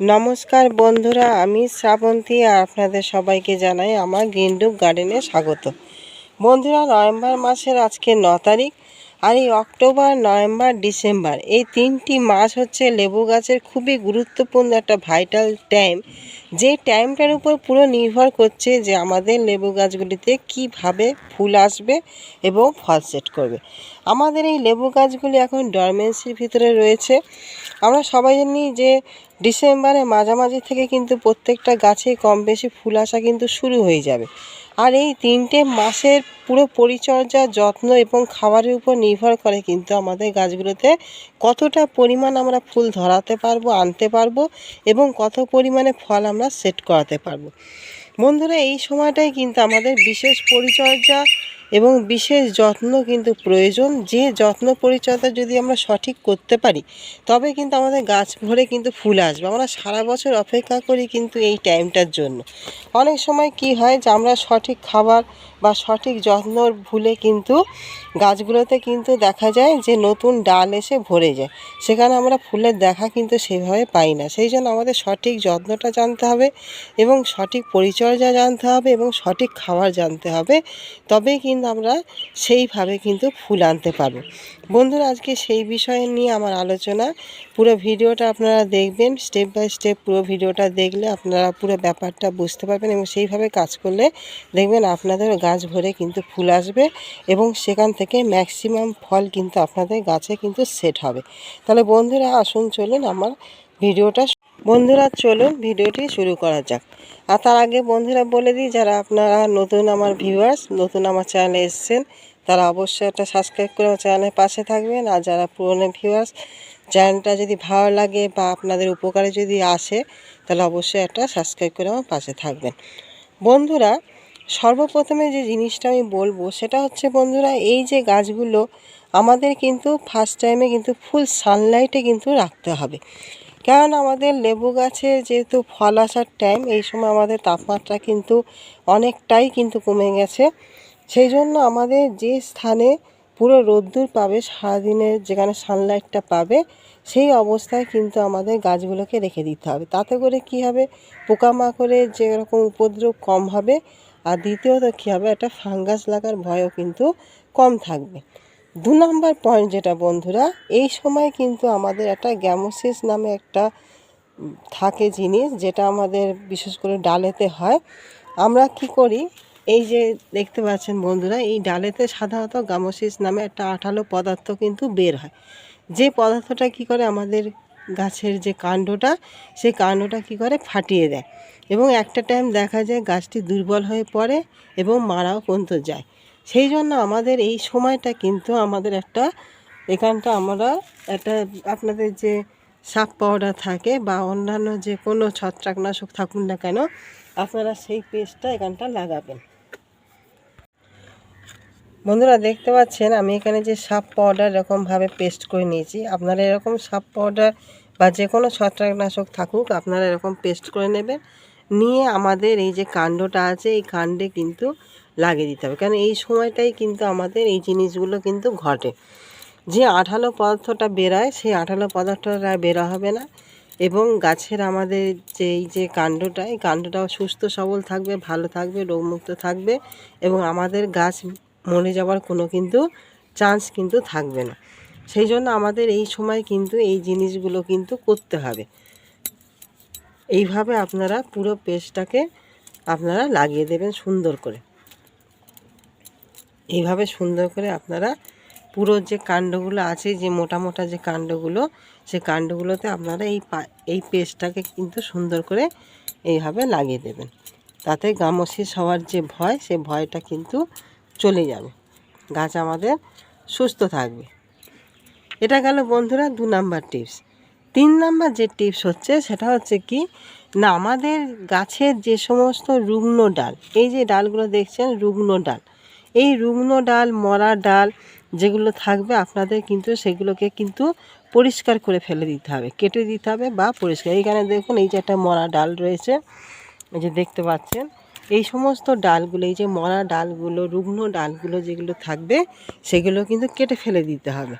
নমস্কার বন্ধুরা, আমি শ্রাবন্তী আর আপনাদের সবাইকে জানাই আমার গ্রিনডুপ গার্ডেনে স্বাগত। বন্ধুরা, নভেম্বর মাসের আজকে ন তারিখ। আর এই অক্টোবর, নভেম্বর, ডিসেম্বর এই তিনটি মাস হচ্ছে লেবু গাছের খুবই গুরুত্বপূর্ণ একটা ভাইটাল টাইম। যে টাইমটার উপর পুরো নির্ভর করছে যে আমাদের লেবু গাছগুলিতে কীভাবে ফুল আসবে এবং ফল সেট করবে। আমাদের এই লেবু গাছগুলি এখন ডরমেন্সির ভিতরে রয়েছে। আমরা সবাই জানি যে ডিসেম্বরে মাঝামাঝি থেকে কিন্তু প্রত্যেকটা গাছে কম বেশি ফুল আসা কিন্তু শুরু হয়ে যাবে। আর এই তিনটে মাসের পুরো পরিচর্যা যত্ন এবং খাবারের উপর নির্ভর করে কিন্তু আমাদের গাছগুলোতে কতটা পরিমাণ আমরা ফুল ধরাতে পারব, আনতে পারব এবং কত পরিমাণে ফল আমরা সেট করাতে পারব। বন্ধুরা, এই সময়টাই কিন্তু আমাদের বিশেষ পরিচর্যা এবং বিশেষ যত্ন কিন্তু প্রয়োজন। যে যত্ন পরিচর্যা যদি আমরা সঠিক করতে পারি, তবে কিন্তু আমাদের গাছ ভরে কিন্তু ফুল আসবে। আমরা সারা বছর অপেক্ষা করি কিন্তু এই টাইমটার জন্য। অনেক সময় কি হয় যে আমরা সঠিক খাবার বা সঠিক যত্ন ভুলে কিন্তু গাছগুলোতে কিন্তু দেখা যায় যে নতুন ডাল এসে ভরে যায়। সেখানে আমরা ফুলের দেখা কিন্তু সেভাবে পাই না। সেই জন্য আমাদের সঠিক যত্নটা জানতে হবে এবং সঠিক পরিচর্যা জানতে হবে এবং সঠিক খাবার জানতে হবে। তবেই কিন্তু আমরা সেইভাবে কিন্তু ফুল আনতে পারব। বন্ধুরা, আজকে সেই বিষয় নিয়ে আমার আলোচনা। পুরো ভিডিওটা আপনারা দেখবেন স্টেপ বাই স্টেপ পুরো ভিডিওটা দেখলে আপনারা পুরো ব্যাপারটা বুঝতে পারবেন এবং সেইভাবে কাজ করলে দেখবেন আপনাদের গাছ ভরে কিন্তু ফুল আসবে এবং সেখান থেকে ম্যাক্সিমাম ফল কিন্তু আপনাদের গাছে কিন্তু সেট হবে। তাহলে বন্ধুরা, আসুন চলুন আমার ভিডিওটা বন্ধুরা, চলুন ভিডিওটি শুরু করা যাক। আর তার আগে বন্ধুরা বলে দিই, যারা আপনারা নতুন আমার ভিউয়ার্স নতুন আমার চ্যানেলে এসছেন, তারা অবশ্যই একটা সাবস্ক্রাইব করে আমার চ্যানেলের পাশে থাকবেন। আর যারা পুরনো ভিউয়ার্স চ্যানেলটা যদি ভালো লাগে বা আপনাদের উপকারে যদি আসে, তাহলে অবশ্যই একটা সাবস্ক্রাইব করে আমার পাশে থাকবেন। বন্ধুরা, সর্বপ্রথমে যে জিনিসটা আমি বলব, সেটা হচ্ছে বন্ধুরা, এই যে গাছগুলো, আমাদের কিন্তু ফার্স্ট টাইমে কিন্তু ফুল সানলাইটে কিন্তু রাখতে হবে। কারণ আমাদের লেবু গাছে যেহেতু ফল আসার টাইম এই সময় আমাদের তাপমাত্রা কিন্তু অনেকটাই কিন্তু কমে গেছে। সেই জন্য আমাদের যে স্থানে পুরো রোদ্দুর পাবে সারাদিনের যেখানে সানলাইটটা পাবে, সেই অবস্থায় কিন্তু আমাদের গাছগুলোকে রেখে দিতে হবে। তাতে করে কি হবে? পোকামাকড়ের যেরকম উপদ্রব কম হবে, আর দ্বিতীয়ত কী হবে? একটা ফাঙ্গাস লাগার ভয়ও কিন্তু কম থাকবে। দু নম্বর পয়েন্ট যেটা বন্ধুরা, এই সময় কিন্তু আমাদের একটা গ্যামোসিস নামে একটা থাকে জিনিস যেটা আমাদের বিশেষ করে ডালেতে হয়। আমরা কি করি, এই যে দেখতে পাচ্ছেন বন্ধুরা, এই ডালেতে সাধারণত গামোসিস নামে একটা আঠালো পদার্থ কিন্তু বের হয়। যে পদার্থটা কি করে আমাদের গাছের যে কাণ্ডটা, সেই কাণ্ডটা কি করে ফাটিয়ে দেয়। এবং একটা টাইম দেখা যায় গাছটি দুর্বল হয়ে পড়ে এবং মারাও পর্যন্ত যায়। সেই জন্য আমাদের এই সময়টা কিন্তু আমাদের একটা, এখানটা আমরা একটা আপনাদের যে সাপ পাউডার থাকে বা অন্যান্য যে কোনো ছত্রাকনাশক থাকুন না কেন, আপনারা সেই পেস্টটা এখানটা লাগাবেন। বন্ধুরা দেখতে পাচ্ছেন, আমি এখানে যে সাপ পাউডার এরকমভাবে পেস্ট করে নিয়েছি। আপনারা এরকম সাপ পাউডার বা যে কোনো ছত্রাকনাশক থাকুক, আপনারা এরকম পেস্ট করে নেবেন। নিয়ে আমাদের এই যে কাণ্ডটা আছে, এই কাণ্ডে কিন্তু লাগিয়ে দিতে হবে। কারণ এই সময়টাই কিন্তু আমাদের এই জিনিসগুলো কিন্তু ঘটে। যে আঠালো পদার্থটা বেরোয়, সেই আঠালো পদার্থটা বেরো হবে না। এবং গাছের আমাদের যে এই যে কাণ্ডটা, এই কাণ্ডটাও সুস্থ, সবল থাকবে, ভালো থাকবে, রোগমুক্ত থাকবে এবং আমাদের গাছ মরে যাওয়ার কোনো কিন্তু চান্স কিন্তু থাকবে না। সেই জন্য আমাদের এই সময় কিন্তু এই জিনিসগুলো কিন্তু করতে হবে। এইভাবে আপনারা পুরো পেস্টটাকে আপনারা লাগিয়ে দেবেন সুন্দর করে। এইভাবে সুন্দর করে আপনারা পুরো যে কাণ্ডগুলো আছে, যে মোটা মোটা যে কাণ্ডগুলো, সে কাণ্ডগুলোতে আপনারা এই এই পেস্টটাকে কিন্তু সুন্দর করে এইভাবে লাগিয়ে দেবেন। তাতে গামসিস হওয়ার যে ভয়, সে ভয়টা কিন্তু চলে যাবে। গাছ আমাদের সুস্থ থাকবে। এটা গেল বন্ধুরা দু নাম্বার টিপস। তিন নাম্বার যে টিপস হচ্ছে, সেটা হচ্ছে কি, না, আমাদের গাছের যে সমস্ত রুগ্ন ডাল, এই যে ডালগুলো দেখছেন, রুগ্ন ডাল এই রুগ্ন ডাল, মরা ডাল যেগুলো থাকবে, আপনাদের কিন্তু সেগুলোকে কিন্তু পরিষ্কার করে ফেলে দিতে হবে, কেটে দিতে হবে বা পরিষ্কার। এইখানে দেখুন, এই যে একটা মরা ডাল রয়েছে যে দেখতে পাচ্ছেন। এই সমস্ত ডালগুলো, এই যে মরা ডালগুলো, রুগ্ন ডালগুলো যেগুলো থাকবে, সেগুলো কিন্তু কেটে ফেলে দিতে হবে।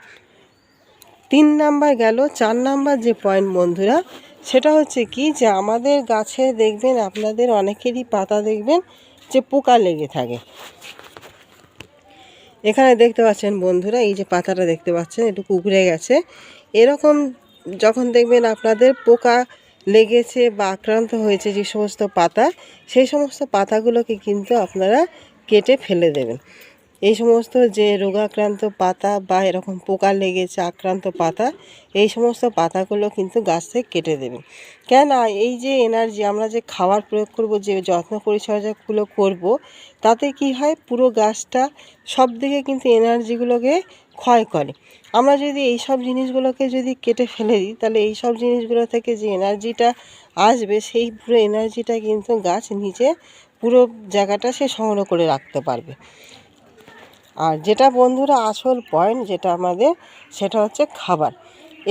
তিন নাম্বার গেল, চার নাম্বার যে পয়েন্ট বন্ধুরা, সেটা হচ্ছে কি যে আমাদের গাছে দেখবেন, আপনাদের অনেকেরই পাতা দেখবেন যে পোকা লেগে থাকে। এখানে দেখতে পাচ্ছেন বন্ধুরা, এই যে পাতাটা দেখতে পাচ্ছেন একটু কুকড়ে গেছে। এরকম যখন দেখবেন আপনাদের পোকা লেগেছে বা আক্রান্ত হয়েছে যে সমস্ত পাতা, সেই সমস্ত পাতাগুলোকে কিন্তু আপনারা কেটে ফেলে দেবেন। এই সমস্ত যে রোগাক্রান্ত পাতা বা এরকম পোকা লেগেছে, আক্রান্ত পাতা, এই সমস্ত পাতাগুলো কিন্তু গাছ থেকে কেটে দেবেন কেন এই যে এনার্জি আমরা যে খাবার প্রয়োগ করব, যে যত্ন পরিচর্যাগুলো করব, তাতে কি হয়? পুরো গাছটা সব দিকে কিন্তু এনার্জিগুলোকে ক্ষয় করে। আমরা যদি এই সব জিনিসগুলোকে যদি কেটে ফেলে দিই, তাহলে এই সব জিনিসগুলো থেকে যে এনার্জিটা আসবে, সেই পুরো এনার্জিটা কিন্তু গাছ নিচে পুরো জায়গাটা সে সংগ্রহ করে রাখতে পারবে। আর যেটা বন্ধুরা আসল পয়েন্ট যেটা আমাদের, সেটা হচ্ছে খাবার।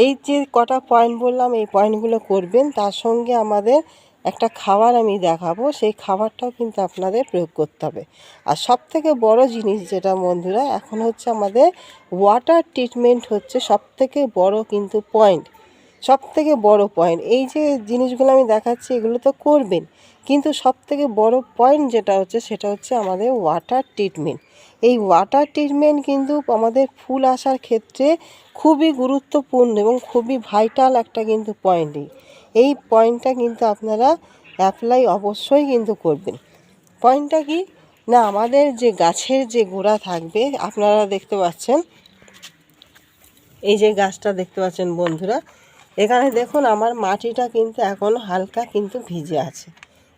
এই যে কটা পয়েন্ট বললাম, এই পয়েন্টগুলো করবেন, তার সঙ্গে আমাদের একটা খাবার আমি দেখাবো, সেই খাবারটাও কিন্তু আপনাদের প্রয়োগ করতে হবে। আর সব থেকে বড় জিনিস যেটা বন্ধুরা, এখন হচ্ছে আমাদের ওয়াটার ট্রিটমেন্ট হচ্ছে সব থেকে বড় কিন্তু পয়েন্ট সব থেকে বড় পয়েন্ট এই যে জিনিসগুলো আমি দেখাচ্ছি, এগুলো তো করবেন। কিন্তু সব থেকে বড় পয়েন্ট যেটা হচ্ছে, সেটা হচ্ছে আমাদের ওয়াটার ট্রিটমেন্ট এই ওয়াটার ট্রিটমেন্ট কিন্তু আমাদের ফুল আসার ক্ষেত্রে খুবই গুরুত্বপূর্ণ এবং খুবই ভাইটাল একটা কিন্তু পয়েন্টই এই। পয়েন্টটা কিন্তু আপনারা অ্যাপ্লাই অবশ্যই কিন্তু করবেন। পয়েন্টটা কি? না, আমাদের যে গাছের যে গোড়া থাকবে, আপনারা দেখতে পাচ্ছেন। এই যে গাছটা দেখতে পাচ্ছেন বন্ধুরা, এখানে দেখুন আমার মাটিটা কিন্তু এখন হালকা কিন্তু ভিজে আছে।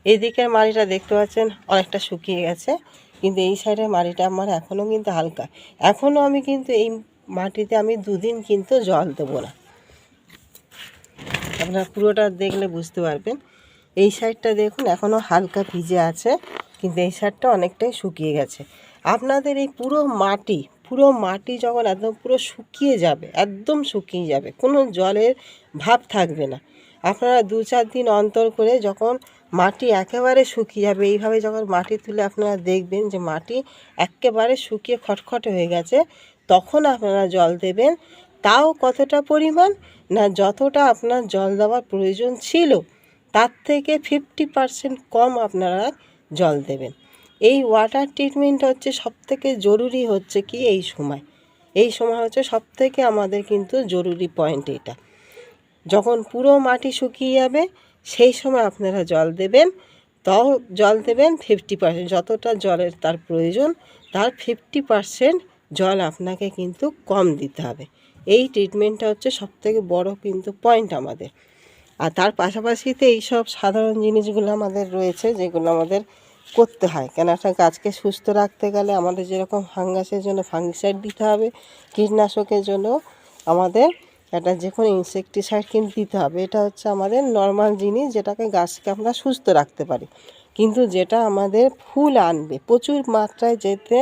এই দিকের মাটিটা দেখতে পাচ্ছেন, অনেকটা শুকিয়ে গেছে, কিন্তু এই সাইডের মাটিটা আমার এখনও কিন্তু হালকা। এখনও আমি কিন্তু এই মাটিতে আমি দুদিন কিন্তু জল দেবো না। আপনারা পুরোটা দেখলে বুঝতে পারবেন। এই সাইডটা দেখুন এখনও হালকা ভিজে আছে, কিন্তু এই সাইডটা অনেকটাই শুকিয়ে গেছে। আপনাদের এই পুরো মাটি পুরো মাটি যখন একদম পুরো শুকিয়ে যাবে, একদম শুকিয়ে যাবে, কোনো জলের ভাব থাকবে না। আপনারা দু চার দিন অন্তর করে যখন মাটি একেবারে শুকিয়ে যাবে। এইভাবে যখন মাটি তুলে আপনারা দেখবেন যে মাটি একেবারে শুকিয়ে খটখটে হয়ে গেছে, তখন আপনারা জল দেবেন। তাও কতটা পরিমাণ না যতটা আপনার জল দেওয়ার প্রয়োজন ছিল, তার থেকে ফিফটি পারসেন্ট কম আপনারা জল দেবেন। এই ওয়াটার ট্রিটমেন্ট হচ্ছে সবথেকে জরুরি হচ্ছে কি এই সময়। এই সময় হচ্ছে সবথেকে আমাদের কিন্তু জরুরি পয়েন্ট এটা। যখন পুরো মাটি শুকিয়ে যাবে সেই সময় আপনারা জল দেবেন, তাও জল দেবেন ফিফটি পার্সেন্ট যতটা জলের তার প্রয়োজন, তার ফিফটি পার্সেন্ট জল আপনাকে কিন্তু কম দিতে হবে। এই ট্রিটমেন্টটা হচ্ছে সবথেকে বড় কিন্তু পয়েন্ট আমাদের। আর তার পাশাপাশিতে এইসব সাধারণ জিনিসগুলো আমাদের রয়েছে, যেগুলো আমাদের করতে হয়। কেন একটা গাছকে সুস্থ রাখতে গেলে আমাদের যেরকম ফাঙ্গাসের জন্য ফাঙ্গিসাইড দিতে হবে, কীটনাশকের জন্য আমাদের একটা যে কোনো ইনসেকটিসাইড কিন্তু দিতে হবে। এটা হচ্ছে আমাদের নর্মাল জিনিস যেটাকে গাছকে আমরা সুস্থ রাখতে পারি। কিন্তু যেটা আমাদের ফুল আনবে, প্রচুর মাত্রায় যেতে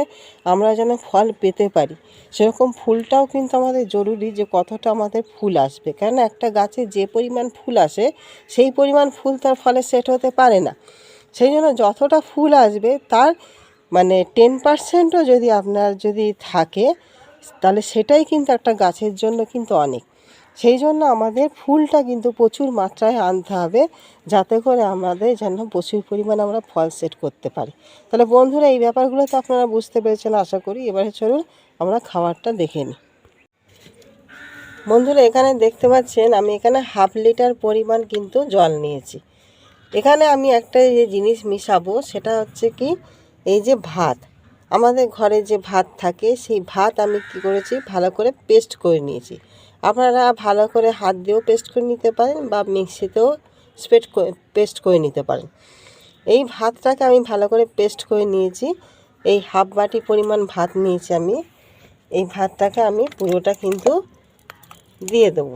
আমরা যেন ফল পেতে পারি, সেরকম ফুলটাও কিন্তু আমাদের জরুরি যে কতটা আমাদের ফুল আসবে। কেন একটা গাছে যে পরিমাণ ফুল আসে, সেই পরিমাণ ফুল তার ফলে সেট হতে পারে না। সেই জন্য যতটা ফুল আসবে, তার মানে টেন পার্সেন্টও যদি আপনার যদি থাকে, তাহলে সেটাই কিন্তু একটা গাছের জন্য কিন্তু অনেক। সেই জন্য আমাদের ফুলটা কিন্তু প্রচুর মাত্রায় আনতে হবে যাতে করে আমাদের যেন প্রচুর পরিমাণে আমরা ফল সেট করতে পারি। তাহলে বন্ধুরা, এই ব্যাপারগুলো তো আপনারা বুঝতে পেরেছেন, আশা করি। এবারে চলুন আমরা খাবারটা দেখে নিই। বন্ধুরা, এখানে দেখতে পাচ্ছেন, আমি এখানে হাফ লিটার পরিমাণ কিন্তু জল নিয়েছি। এখানে আমি একটা যে জিনিস মিশাবো, সেটা হচ্ছে কি, এই যে ভাত। আমাদের ঘরে যে ভাত থাকে, সেই ভাত আমি কি করেছি, ভালো করে পেস্ট করে নিয়েছি। আপনারা ভালো করে হাত দিয়েও পেস্ট করে নিতে পারেন বা মিক্সিতেও স্পেট পেস্ট করে নিতে পারেন। এই ভাতটাকে আমি ভালো করে পেস্ট করে নিয়েছি। এই হাফ বাটি পরিমাণ ভাত নিয়েছি আমি। এই ভাতটাকে আমি পুরোটা কিন্তু দিয়ে দেবো।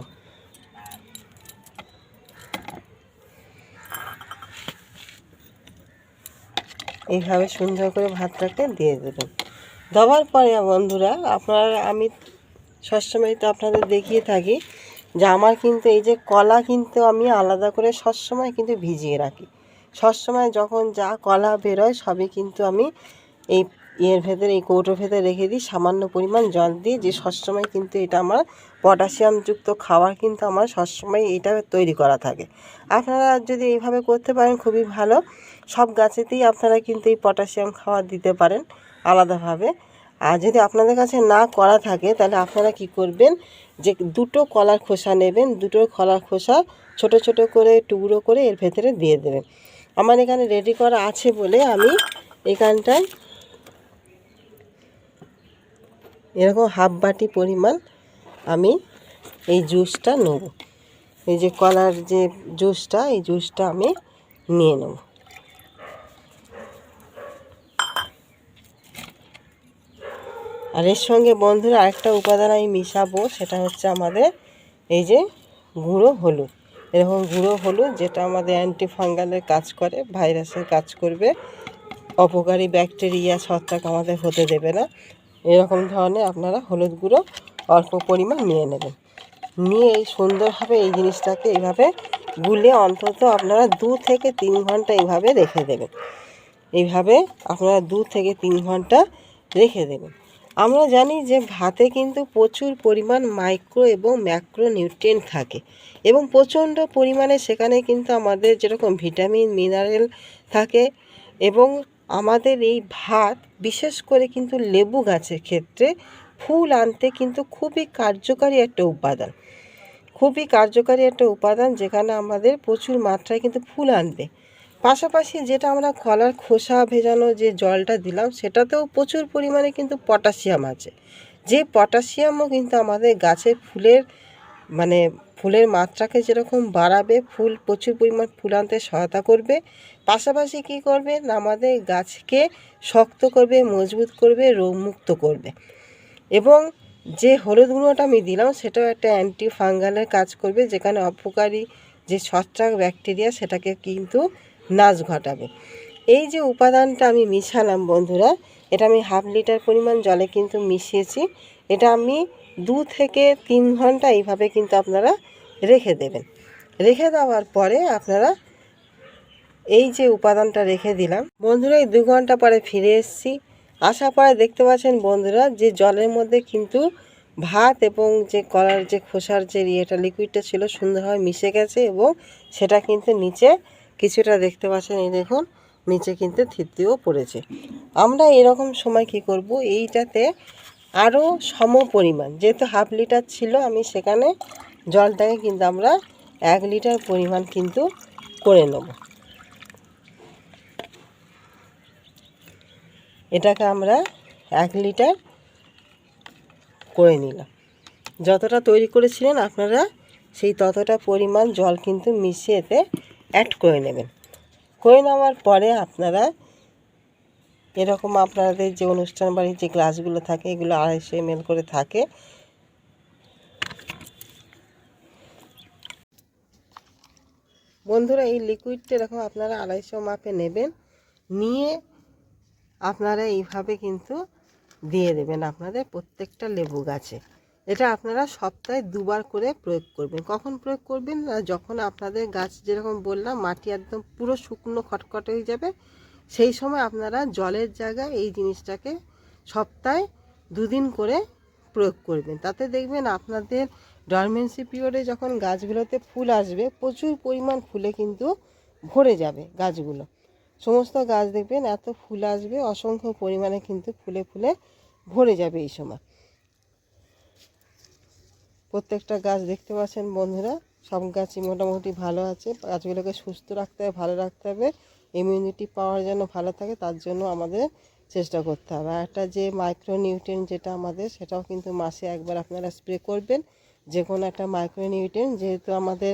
এইভাবে সুন্দর করে ভাতটাকে দিয়ে দেবেন। দেওয়ার পরে বন্ধুরা, আপনারা আমি সবসময় তো আপনাদের দেখিয়ে থাকি যে আমার কিন্তু এই যে কলা কিন্তু আমি আলাদা করে সবসময় কিন্তু ভিজিয়ে রাখি। সবসময় যখন যা কলা বেরোয় সবই কিন্তু আমি এই ইয়ের ভেতরে, এই কৌটোর ভেতরে রেখে দিই, সামান্য পরিমাণ জল দিয়ে যে সবসময় কিন্তু এটা আমার পটাশিয়ামযুক্ত খাবার কিন্তু আমার সবসময় এটা তৈরি করা থাকে। আপনারা যদি এইভাবে করতে পারেন খুবই ভালো। সব গাছেতেই আপনারা কিন্তু এই পটাশিয়াম খাবার দিতে পারেন আলাদাভাবে। আর যদি আপনাদের কাছে না করা থাকে, তাহলে আপনারা কি করবেন? যে দুটো কলার খোসা নেবেন, দুটো কলার খোসা ছোট ছোট করে, টুকরো করে এর ভেতরে দিয়ে দেবেন। আমার এখানে রেডি করা আছে বলে আমি এখানটায় এরকম হাফ বাটি পরিমাণ আমি এই জুসটা নেব। এই যে কলার যে জুসটা, এই জুসটা আমি নিয়ে নেব। আর এর সঙ্গে বন্ধুরা আরেকটা উপাদান আমি মিশাবো, সেটা হচ্ছে আমাদের এই যে গুঁড়ো হলুদ। এরকম গুঁড়ো হলুদ যেটা আমাদের অ্যান্টি ফাঙ্গালের কাজ করে ভাইরাসের কাজ করবে। অপকারী ব্যাকটেরিয়া ছত্রাক আমাদের হতে দেবে না। এরকম ধরনের আপনারা হলুদ গুঁড়ো অল্প পরিমাণ নিয়ে নেবেন। নিয়ে এই সুন্দরভাবে এই জিনিসটাকে এইভাবে গুলে অন্তত আপনারা দু থেকে তিন ঘণ্টা এইভাবে রেখে দেবেন। এইভাবে আপনারা দু থেকে তিন ঘণ্টা রেখে দেবেন। আমরা জানি যে ভাতে কিন্তু প্রচুর পরিমাণ মাইক্রো এবং ম্যাক্রো নিউট্রিয়েন্ট থাকে এবং প্রচণ্ড পরিমাণে সেখানে কিন্তু আমাদের যেরকম ভিটামিন মিনারেল থাকে এবং আমাদের এই ভাত, বিশেষ করে কিন্তু লেবু গাছের ক্ষেত্রে ফুল আনতে কিন্তু খুবই কার্যকারী একটা উপাদান। খুবই কার্যকারী একটা উপাদান যেখানে আমাদের প্রচুর মাত্রায় কিন্তু ফুল আনবে। পাশাপাশি যেটা আমরা কলার খোসা ভেজানো যে জলটা দিলাম, সেটাতেও প্রচুর পরিমাণে কিন্তু পটাশিয়াম আছে। যে পটাশিয়ামও কিন্তু আমাদের গাছের ফুলের মানে ফুলের মাত্রাকে যেরকম বাড়াবে, ফুল প্রচুর পরিমাণ ফুল আনতে সহায়তা করবে, পাশাপাশি কী করবে? না আমাদের গাছকে শক্ত করবে, মজবুত করবে, রোগমুক্ত করবে। এবং যে হলুদ গুঁড়োটা আমি দিলাম, সেটাও একটা অ্যান্টি ফাঙ্গালের কাজ করবে, যেখানে অপকারী যে ছত্রাক ব্যাকটেরিয়া, সেটাকে কিন্তু নাশ ঘটাবে। এই যে উপাদানটা আমি মিশালাম বন্ধুরা, এটা আমি হাফ লিটার পরিমাণ জলে কিন্তু মিশিয়েছি। এটা আমি দু থেকে তিন ঘণ্টা এইভাবে কিন্তু আপনারা রেখে দেবেন। রেখে দেওয়ার পরে আপনারা এই যে উপাদানটা রেখে দিলাম। বন্ধুরা, এই দু ঘণ্টা পরে ফিরে এসেছি। আসার পরে দেখতে পাচ্ছেন বন্ধুরা যে জলের মধ্যে কিন্তু ভাত এবং যে কলার যে খোসার যে ইয়েটা লিকুইডটা ছিল, সুন্দরভাবে মিশে গেছে এবং সেটা কিন্তু নিচে কিছুটা দেখতে পাচ্ছেন, এই দেখুন, নিচে কিন্তু থিতিও পড়েছে। আমরা এরকম সময় কি করব? এইটাতে আরও সম পরিমাণ, যেহেতু হাফ লিটার ছিল, আমি সেখানে জলটাকে কিন্তু আমরা এক লিটার পরিমাণ কিন্তু করে নেব। এটাকে আমরা এক লিটার করে নিলাম। যতটা তৈরি করেছিলেন আপনারা, সেই ততটা পরিমাণ জল কিন্তু মিশিয়ে এতে অ্যাড করে নেবেন। করে নেওয়ার পরে আপনারা এরকম আপনাদের যে অনুষ্ঠান বাড়ির যে গ্লাসগুলো থাকে, এগুলো আড়াইশো এম করে থাকে। বন্ধুরা, এই লিকুইডটা এরকম আপনারা আড়াইশো মাপে নেবেন। নিয়ে আপনারা এইভাবে কিন্তু দিয়ে দেবেন আপনাদের প্রত্যেকটা লেবু গাছে। এটা আপনারা সপ্তাহে দুবার করে প্রয়োগ করবেন। কখন প্রয়োগ করবেন? না যখন আপনাদের গাছ যেরকম বললাম, মাটি একদম পুরো শুকনো খটখটে হয়ে যাবে, সেই সময় আপনারা জলের জায়গায় এই জিনিসটাকে সপ্তাহে দুদিন করে প্রয়োগ করবেন। তাতে দেখবেন আপনাদের ডরমেন্সি পিরিয়ডে যখন গাছগুলোতে ফুল আসবে, প্রচুর পরিমাণ ফুলে কিন্তু ভরে যাবে গাছগুলো। সমস্ত গাছ দেখবেন এত ফুল আসবে, অসংখ্য পরিমাণে কিন্তু ফুলে ফুলে ভরে যাবে এই সময়। প্রত্যেকটা গাছ দেখতে পাচ্ছেন বন্ধুরা। সব গাছই মোটামুটি ভালো আছে। গাছগুলোকে সুস্থ রাখতে হবে, ভালো রাখতে হবে। ইমিউনিটি পাওয়ার যেন ভালো থাকে, তার জন্য আমাদের চেষ্টা করতে হবে। আর একটা যে মাইক্রোনিউট্রেন যেটা আমাদের, সেটাও কিন্তু মাসে একবার আপনারা স্প্রে করবেন। যে কোনো একটা মাইক্রোনিউট্রেন যেহেতু আমাদের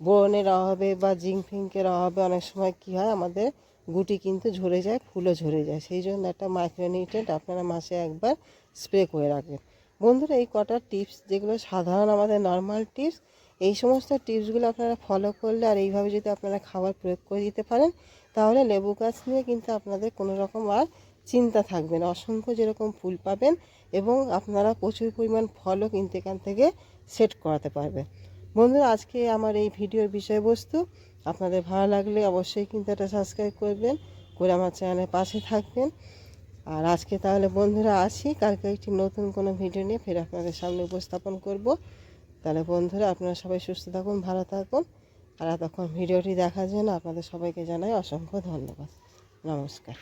বোরনের অভাবে বা জিঙ্ক ফিঙ্কের অভাবে অনেক সময় কী হয়, আমাদের গুটি কিন্তু ঝরে যায়, ফুলও ঝরে যায়। সেই জন্য একটা মাইক্রোনিউট্রেন্ট আপনারা মাসে একবার স্প্রে করে রাখবেন। বন্ধুরা, এই কটা টিপস যেগুলো সাধারণ আমাদের নর্মাল টিপস এই সমস্ত টিপসগুলো আপনারা ফলো করলে আর এইভাবে যদি আপনারা খাবার প্রয়োগ করে দিতে পারেন, তাহলে লেবু গাছ নিয়ে কিন্তু আপনাদের কোনো রকম আর চিন্তা থাকবে না। অসংখ্য যেরকম ফুল পাবেন এবং আপনারা প্রচুর পরিমাণ ফলও কিন্তু এখান থেকে সেট করাতে পারবেন। বন্ধুরা, আজকে আমার এই ভিডিওর বিষয়বস্তু, আপনাদের ভালো লাগলে অবশ্যই কিন্তু এটা সাবস্ক্রাইব করবেন, করে আমার চ্যানেলের পাশে থাকবেন। আর আজকে তাহলে বন্ধুরা আসি, কালকে একটি নতুন কোনো ভিডিও নিয়ে ফের আপনাদের সামনে উপস্থাপন করব। তাহলে বন্ধুরা আপনারা সবাই সুস্থ থাকুন, ভালো থাকুন। আর এতক্ষণ ভিডিওটি দেখার জন্য আপনাদের সবাইকে জানাই অসংখ্য ধন্যবাদ। নমস্কার।